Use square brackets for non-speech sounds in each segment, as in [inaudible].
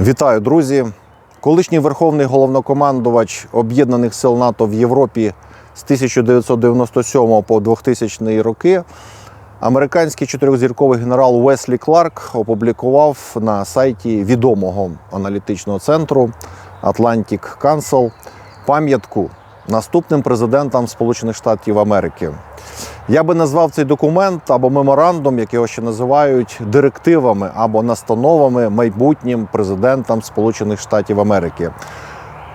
Вітаю, друзі! Колишній верховний головнокомандувач Об'єднаних сил НАТО в Європі з 1997 по 2000 роки. Американський чотирьохзірковий генерал Уеслі Кларк опублікував на сайті відомого аналітичного центру Atlantic Council пам'ятку наступним президентам Сполучених Штатів Америки. Я би назвав цей документ або меморандум, як його ще називають, директивами або настановами майбутнім президентам Сполучених Штатів Америки.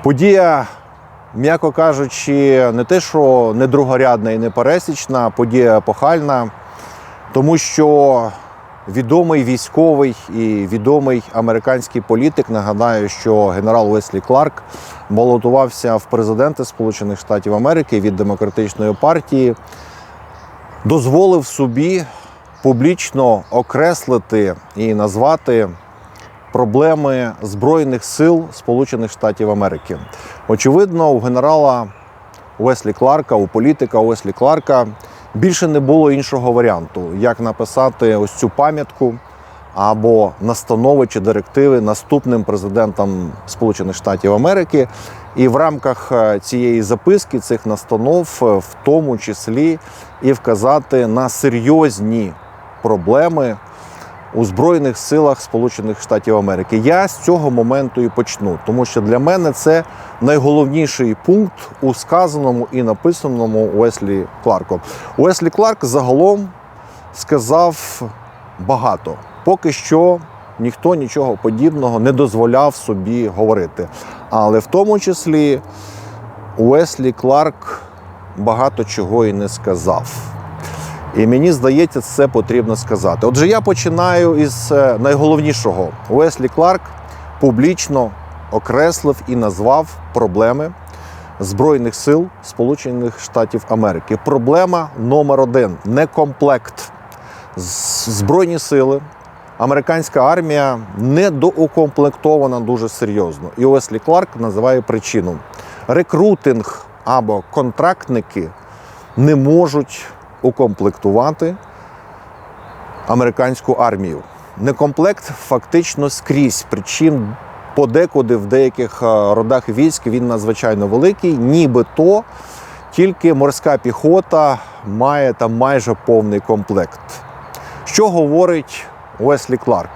Подія, м'яко кажучи, не те, що не другорядна і не пересічна, подія епохальна, тому що відомий військовий і відомий американський політик, нагадаю, що генерал Уеслі Кларк балотувався в президенти Сполучених Штатів Америки від демократичної партії дозволив собі публічно окреслити і назвати проблеми Збройних сил Сполучених Штатів Америки. Очевидно, у генерала Уеслі Кларка, у політика Уеслі Кларка більше не було іншого варіанту, як написати ось цю пам'ятку або настанови чи директиви наступним президентам Сполучених Штатів Америки. І в рамках е, цієї записки цих настанов, е, в тому числі і вказати на серйозні проблеми у Збройних силах Сполучених Штатів Америки. Я з цього моменту і почну, тому що для мене це найголовніший пункт у сказаному і написаному Уеслі Кларком. Уеслі Кларк загалом сказав багато. Поки що ніхто нічого подібного не дозволяв собі говорити. Але в тому числі Уеслі Кларк багато чого і не сказав. І мені здається, це потрібно сказати. Отже, я починаю із е, найголовнішого. Уеслі Кларк публічно окреслив і назвав проблеми Збройних сил Сполучених Штатів Америки. Проблема номер один некомплект. Збройні сили, американська армія недоукомплектована дуже серйозно. І Уеслі Кларк називає причину. Рекрутинг або контрактники не можуть укомплектувати американську армію. Некомплект фактично скрізь. Причин подекуди в деяких е, родах військ він надзвичайно великий, нібито тільки морська піхота має там майже повний комплект. Що говорить Уеслі Кларк?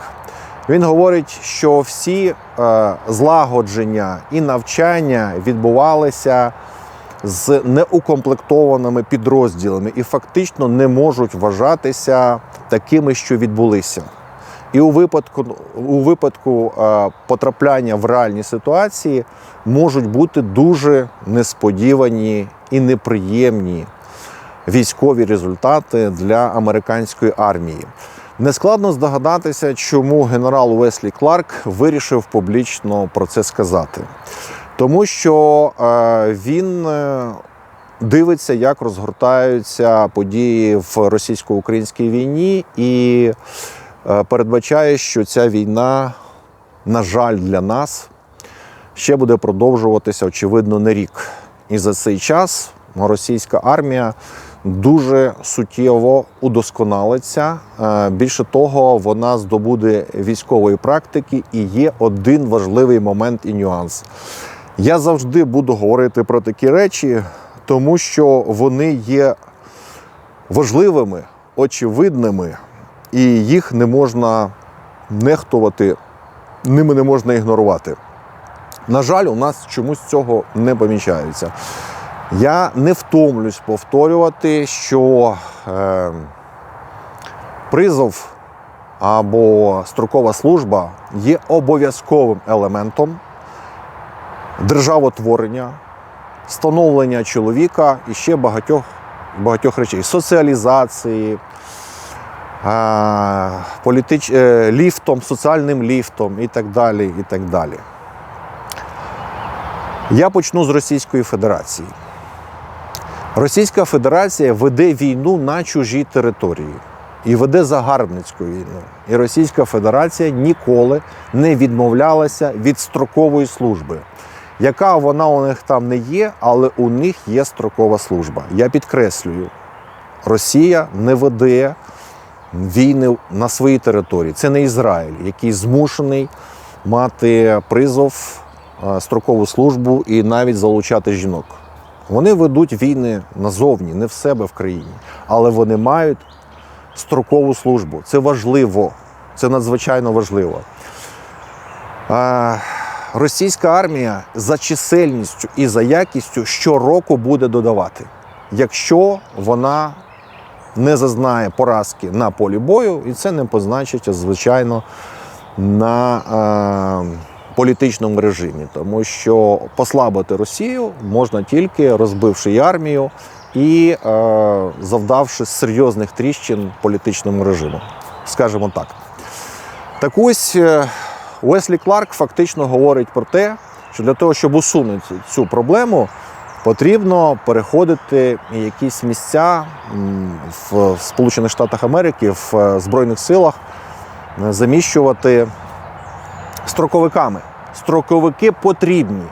Він говорить, що всі е, злагодження і навчання відбувалися з неукомплектованими підрозділами і фактично не можуть вважатися такими, що відбулися. І у випадку, у випадку е, потрапляння в реальні ситуації можуть бути дуже несподівані і неприємні військові результати для американської армії. Нескладно здогадатися, чому генерал Уеслі Кларк вирішив публічно про це сказати. Тому що е, він е, дивиться, як розгортаються події в російсько-українській війні, і е, передбачає, що ця війна, на жаль, для нас ще буде продовжуватися, очевидно, не рік. І за цей час російська армія дуже суттєво удосконалиться. Більше того, вона здобуде військової практики і є один важливий момент і нюанс. Я завжди буду говорити про такі речі, тому що вони є важливими, очевидними, і їх не можна нехтувати, ними не можна ігнорувати. На жаль, у нас чомусь цього не помічається. Я не втомлюсь повторювати, що е, призов або строкова служба є обов'язковим елементом державотворення, становлення чоловіка і ще багатьох, багатьох речей. Соціалізації, політич... е, ліфтом, соціальним ліфтом і так далі. І так далі. Я почну з Російської Федерації. Російська Федерація веде війну на чужій території і веде загарбницьку війну. І Російська Федерація ніколи не відмовлялася від строкової служби. Яка вона у них там не є, але у них є строкова служба. Я підкреслюю, Росія не веде війни на своїй території. Це не Ізраїль, який змушений мати призов, е, строкову службу і навіть залучати жінок. Вони ведуть війни назовні, не в себе в країні, але вони мають строкову службу. Це важливо, це надзвичайно важливо. Російська армія за чисельністю і за якістю щороку буде додавати, якщо вона не зазнає поразки на полі бою, і це не позначить, звичайно, на е, політичному режимі, тому що послабити Росію можна тільки розбивши армію і е, завдавши серйозних тріщин політичному режиму, скажімо так. Так ось е, Уеслі Кларк фактично говорить про те, що для того, щоб усунути цю проблему, потрібно переходити якісь місця в Сполучених Штатах Америки, в е, Збройних силах, е, заміщувати строковиками. Строковики потрібні.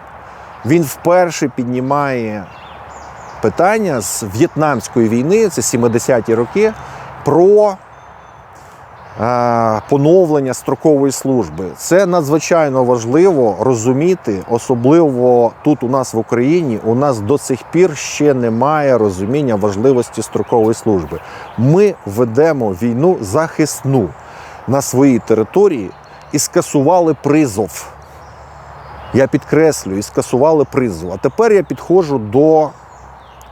Він вперше піднімає питання з В'єтнамської війни, це 70-ті роки, про поновлення строкової служби. Це надзвичайно важливо розуміти, особливо тут у нас в Україні. У нас до сих пір ще немає розуміння важливості строкової служби. Ми ведемо війну захисну на своїй території і скасували призов. Я підкреслюю, і скасували призов. А тепер я підходжу до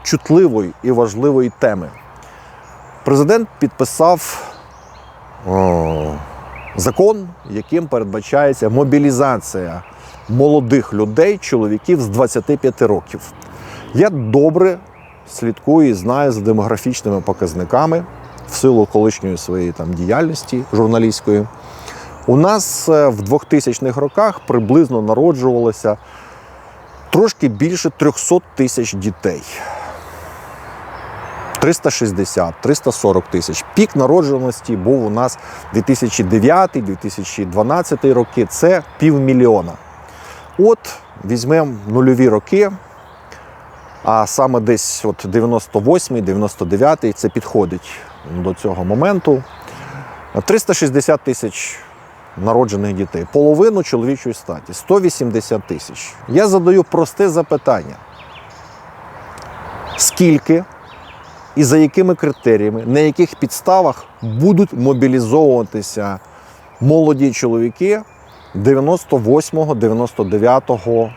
чутливої і важливої теми. Президент підписав закон, яким передбачається мобілізація молодих людей, чоловіків з 25 років. Я добре слідкую і знаю за демографічними показниками в силу колишньої своєї там діяльності журналістської. У нас е, в 2000-х роках приблизно народжувалося трошки більше 300 тисяч дітей. 360-340 тисяч. Пік народжуваності був у нас 2009-2012 роки. Це півмільйона. От візьмемо нульові роки, а саме десь от 98-й, 99-й це підходить до цього моменту. 360 тисяч народжених дітей, половину чоловічої статі 180 тисяч. Я задаю просте запитання: скільки і за якими критеріями, на яких підставах будуть мобілізовуватися молоді чоловіки 98-го, 99-го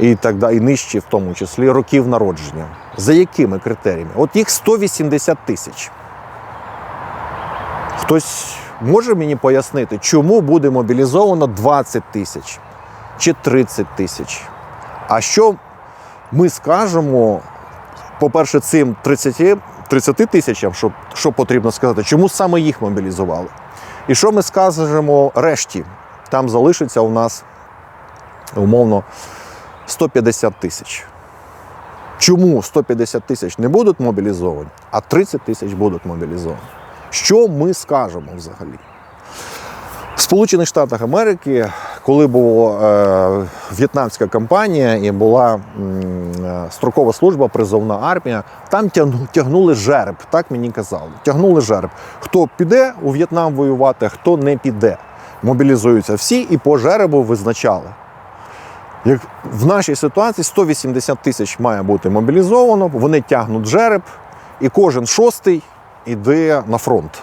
і так далі, і нижчі, в тому числі, років народження. За якими критеріями? От їх 180 тисяч. Хтось може мені пояснити, чому буде мобілізовано 20 тисяч чи 30 тисяч? А що ми скажемо, по-перше, цим 30, 30 тисячам, що, що потрібно сказати, чому саме їх мобілізували? І що ми скажемо решті? Там залишиться у нас умовно 150 тисяч. Чому 150 тисяч не будуть мобілізовані, а 30 тисяч будуть мобілізовані? Що ми скажемо взагалі? В Сполучених Штатах Америки, коли була е, в'єтнамська кампанія і була е, строкова служба, призовна армія, там тягнули жереб, так мені казали. Тягнули жереб. Хто піде у В'єтнам воювати, хто не піде. Мобілізуються всі і по жеребу визначали. Як в нашій ситуації 180 тисяч має бути мобілізовано, вони тягнуть жереб, і кожен шостий іде на фронт.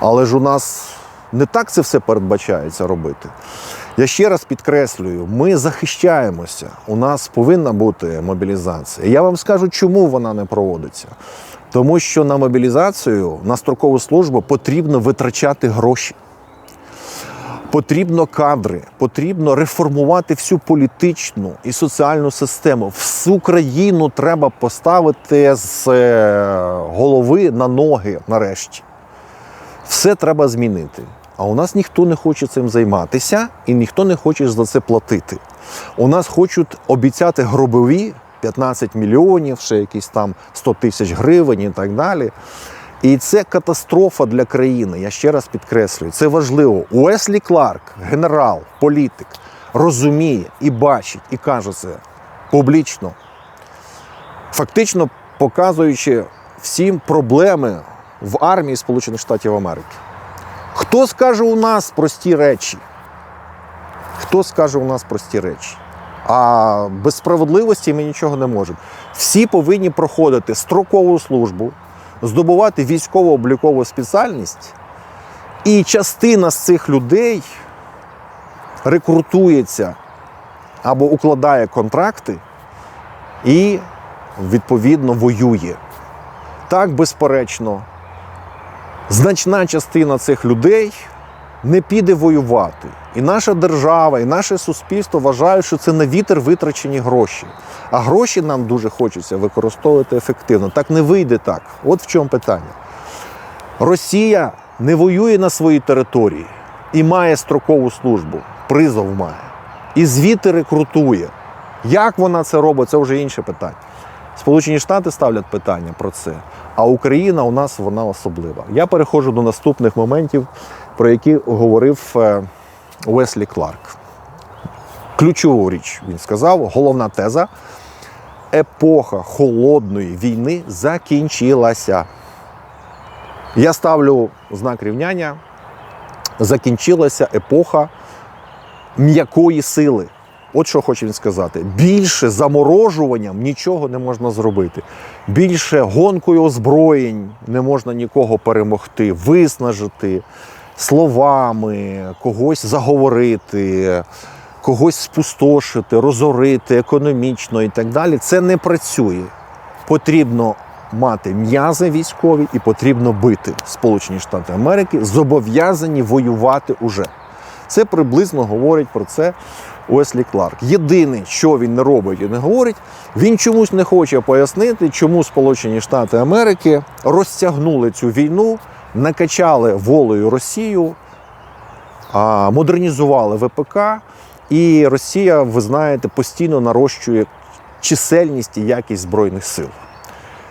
Але ж у нас не так це все передбачається робити. Я ще раз підкреслюю, ми захищаємося. У нас повинна бути мобілізація. Я вам скажу, чому вона не проводиться. Тому що на мобілізацію, на строкову службу потрібно витрачати гроші. Потрібно кадри, потрібно реформувати всю політичну і соціальну систему. Всю країну треба поставити з е, голови на ноги нарешті. Все треба змінити. А у нас ніхто не хоче цим займатися і ніхто не хоче за це платити. У нас хочуть обіцяти гробові 15 мільйонів, ще якісь там 100 тисяч гривень і так далі. І це катастрофа для країни. Я ще раз підкреслюю, це важливо. Уеслі Кларк, генерал, політик, розуміє і бачить, і каже це публічно, фактично показуючи всім проблеми в армії Сполучених Штатів Америки. Хто скаже у нас прості речі? Хто скаже у нас прості речі? А без справедливості ми нічого не можемо. Всі повинні проходити строкову службу, здобувати військово-облікову спеціальність, і частина з цих людей рекрутується або укладає контракти і відповідно воює. Так, безперечно, значна частина цих людей не піде воювати. І наша держава, і наше суспільство вважають, що це на вітер витрачені гроші. А гроші нам дуже хочеться використовувати ефективно. Так не вийде так. От в чому питання. Росія не воює на своїй території і має строкову службу, призов має. І звідти рекрутує. Як вона це робить, це вже інше питання. Сполучені Штати ставлять питання про це, а Україна у нас вона особлива. Я переходжу до наступних моментів, про які говорив е, Уеслі Кларк. Ключову річ він сказав, головна теза: епоха холодної війни закінчилася. Я ставлю знак рівняння. Закінчилася епоха м'якої сили. От що хоче він сказати. Більше заморожуванням нічого не можна зробити. Більше гонкою озброєнь не можна нікого перемогти, виснажити словами, когось заговорити, когось спустошити, розорити економічно і так далі. Це не працює. Потрібно мати м'язи військові і потрібно бити. Сполучені Штати Америки зобов'язані воювати уже. Це приблизно говорить про це Уеслі Кларк. Єдине, що він не робить і не говорить, він чомусь не хоче пояснити, чому Сполучені Штати Америки розтягнули цю війну, накачали волею Росію, модернізували ВПК, і Росія, ви знаєте, постійно нарощує чисельність і якість збройних сил.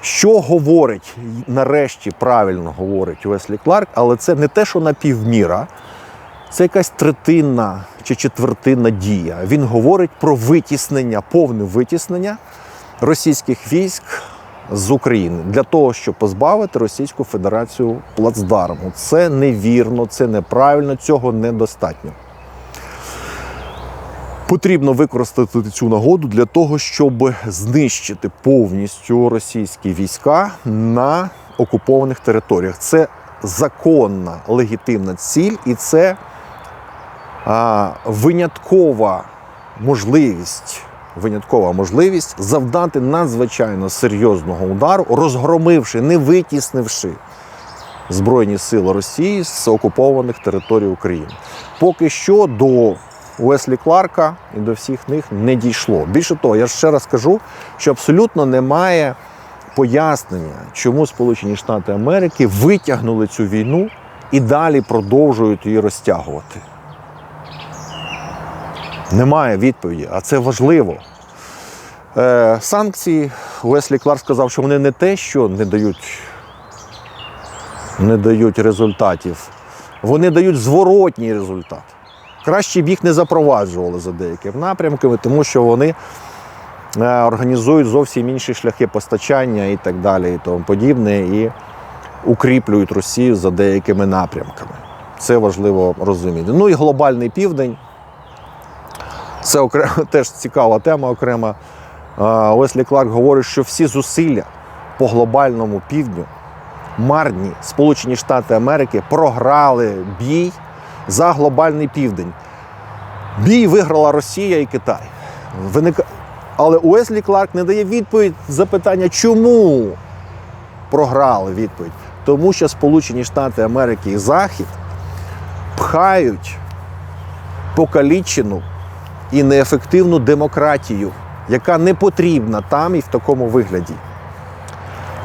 Що говорить, нарешті правильно говорить Уеслі Кларк, але це не те, що напівміра, це якась третинна чи четвертинна дія. Він говорить про витіснення, повне витіснення російських військ з України для того, щоб позбавити Російську Федерацію плацдарму. Це невірно, це неправильно, цього недостатньо. Потрібно використати цю нагоду для того, щоб знищити повністю російські війська на окупованих територіях. Це законна легітимна ціль, і це виняткова можливість. Виняткова можливість завдати надзвичайно серйозного удару, розгромивши, не витіснивши Збройні сили Росії з окупованих територій України. Поки що до Уеслі Кларка і до всіх них не дійшло. Більше того, я ще раз кажу, що абсолютно немає пояснення, чому Сполучені Штати Америки витягнули цю війну і далі продовжують її розтягувати. Немає відповіді, а це важливо. Е, санкції Уеслі Кларк сказав, що вони не те, що не дають, не дають результатів, вони дають зворотній результат. Краще б їх не запроваджували за деякими напрямками, тому що вони е, організують зовсім інші шляхи постачання і так далі, і тому подібне, і укріплюють Росію за деякими напрямками. Це важливо розуміти. Ну і глобальний південь. Це окремо, [laughs] теж цікава тема окрема. Уеслі Кларк говорить, що всі зусилля по глобальному півдню марні Сполучені Штати Америки програли бій за глобальний південь. Бій виграла Росія і Китай. Виника... Але Уеслі Кларк не дає відповідь за питання, чому програли відповідь. Тому що Сполучені Штати Америки і Захід пхають покалічену і неефективну демократію, яка не потрібна там і в такому вигляді.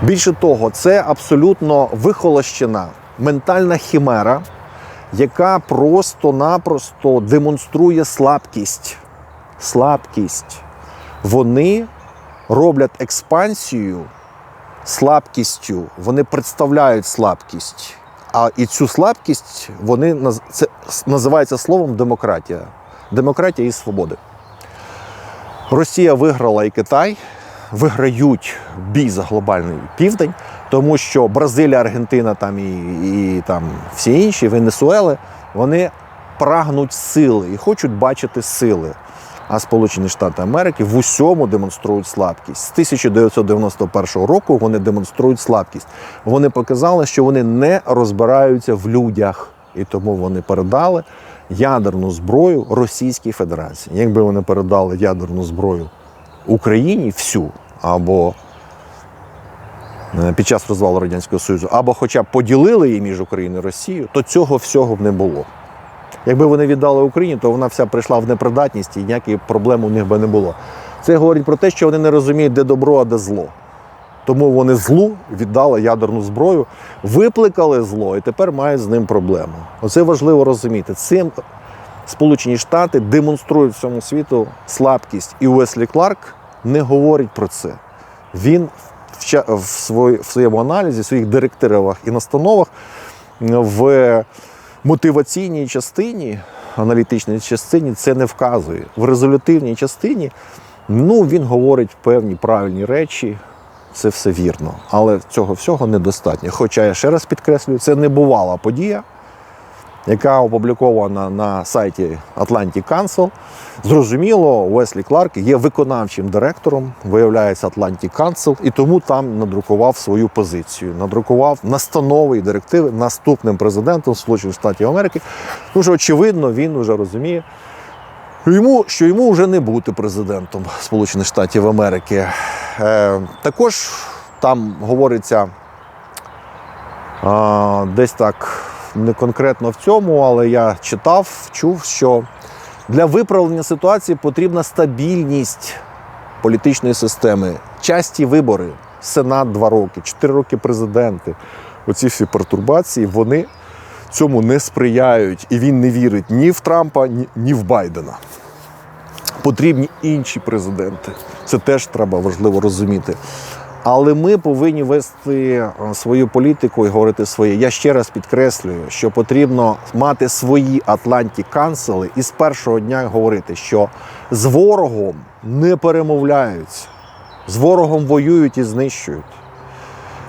Більше того, це абсолютно вихолощена ментальна хімера, яка просто-напросто демонструє слабкість. Слабкість. Вони роблять експансію слабкістю, вони представляють слабкість. А і цю слабкість вони це називається словом демократія. Демократія і свободи. Росія виграла і Китай, виграють бій за глобальний південь, Тому що Бразилія, Аргентина там і, і там всі інші, Венесуели, вони прагнуть сили і хочуть бачити сили. А Сполучені Штати Америки в усьому демонструють слабкість. З 1991 року вони демонструють слабкість. Вони показали, що вони не розбираються в людях, і тому вони передали ядерну зброю Російській Федерації. Якби вони передали ядерну зброю Україні всю або е, під час розвалу Радянського Союзу, або хоча б поділили її між Україною і Росією, то цього всього б не було. Якби вони віддали Україні, то вона вся прийшла в непридатність і ніяких проблем у них би не було. Це говорить про те, що вони не розуміють, де добро, а де зло. Тому вони злу віддали ядерну зброю, викликали зло і тепер мають з ним проблему. Оце важливо розуміти. Цим Сполучені Штати демонструють всьому світу слабкість. І Уеслі Кларк не говорить про це. Він в, своєму аналізі, в своїх директивах і настановах в мотиваційній частині, аналітичній частині це не вказує. В резолютивній частині ну, він говорить певні правильні речі, це все вірно. Але цього всього недостатньо. Хоча я ще раз підкреслюю, це не бувала подія, яка опублікована на сайті Atlantic Council. Зрозуміло, Уеслі Кларк є виконавчим директором, виявляється Atlantic Council, і тому там надрукував свою позицію, надрукував настанови і директиви наступним президентом Сполучених Штатів Америки. Що, очевидно, він вже розуміє, йому, що йому вже не бути президентом Сполучених Штатів Америки. Е, також там говориться а, десь так не конкретно в цьому, але я читав, чув, що для виправлення ситуації потрібна стабільність політичної системи, часті вибори, Сенат два роки, чотири роки президенти. Оці всі пертурбації вони цьому не сприяють, і він не вірить ні в Трампа, ні, в Байдена. Потрібні інші президенти. Це теж треба важливо розуміти. Але ми повинні вести е, свою політику і говорити своє. Я ще раз підкреслюю, що потрібно мати свої Атланті канцели і з першого дня говорити, що з ворогом не перемовляються, з ворогом воюють і знищують.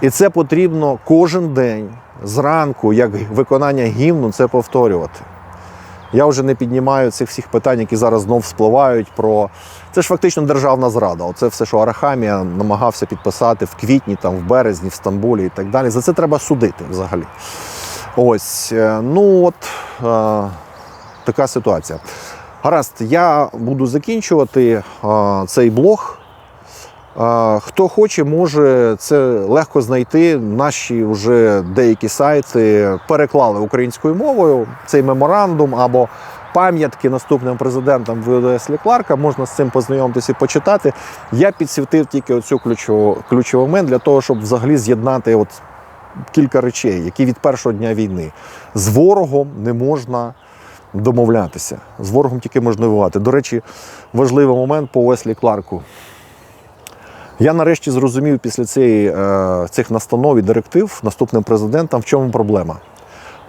І це потрібно кожен день зранку, як виконання гімну, це повторювати. Я вже не піднімаю цих всіх питань, які зараз знов вспливають про це ж фактично державна зрада. Оце все, що Арахамія намагався підписати в квітні, там в березні, в Стамбулі і так далі. За це треба судити взагалі. Ось, е, ну от е, така ситуація. Гаразд, я буду закінчувати е, цей блог. Хто хоче, може це легко знайти. Наші вже деякі сайти переклали українською мовою цей меморандум або пам'ятки наступним президентам ВДС Кларка. Можна з цим познайомитися і почитати. Я підсвітив тільки оцю ключову ключовий момент для того, щоб взагалі з'єднати от кілька речей, які від першого дня війни з ворогом не можна домовлятися. З ворогом тільки можна воювати. До речі, важливий момент по Уеслі Кларку. Я нарешті зрозумів після цієї, е, цих настанов і директив наступним президентам, в чому проблема.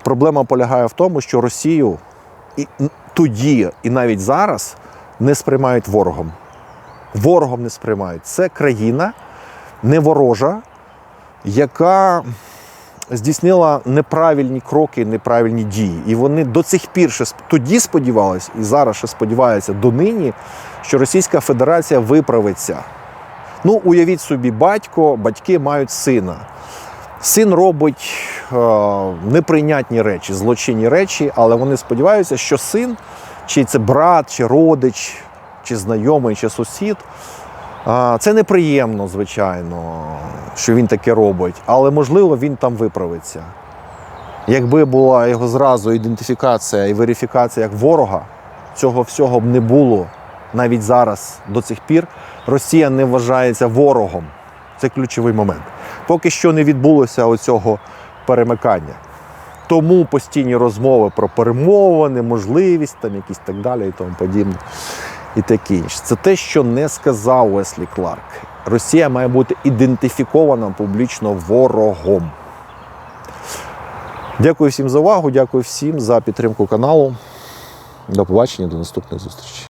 Проблема полягає в тому, що Росію і тоді, і навіть зараз не сприймають ворогом. Ворогом не сприймають. Це країна не ворожа, яка здійснила неправильні кроки, неправильні дії. І вони до цих пір ще тоді сподівалися, і зараз ще сподіваються донині, що Російська Федерація виправиться. Ну, уявіть собі, батько, батьки мають сина. Син робить е, неприйнятні речі, злочинні речі, але вони сподіваються, що син, чи це брат, чи родич, чи знайомий, чи сусід. е, Це неприємно, звичайно, що він таке робить, але можливо він там виправиться. Якби була його зразу ідентифікація і верифікація як ворога, цього всього б не було навіть зараз до цих пір. Росія не вважається ворогом. Це ключовий момент. Поки що не відбулося оцього перемикання. Тому постійні розмови про перемовини, можливість, там якісь так далі і тому подібне. І таке інше. Це те, що не сказав Уеслі Кларк. Росія має бути ідентифікована публічно ворогом. Дякую всім за увагу, дякую всім за підтримку каналу. До побачення, до наступних зустрічей.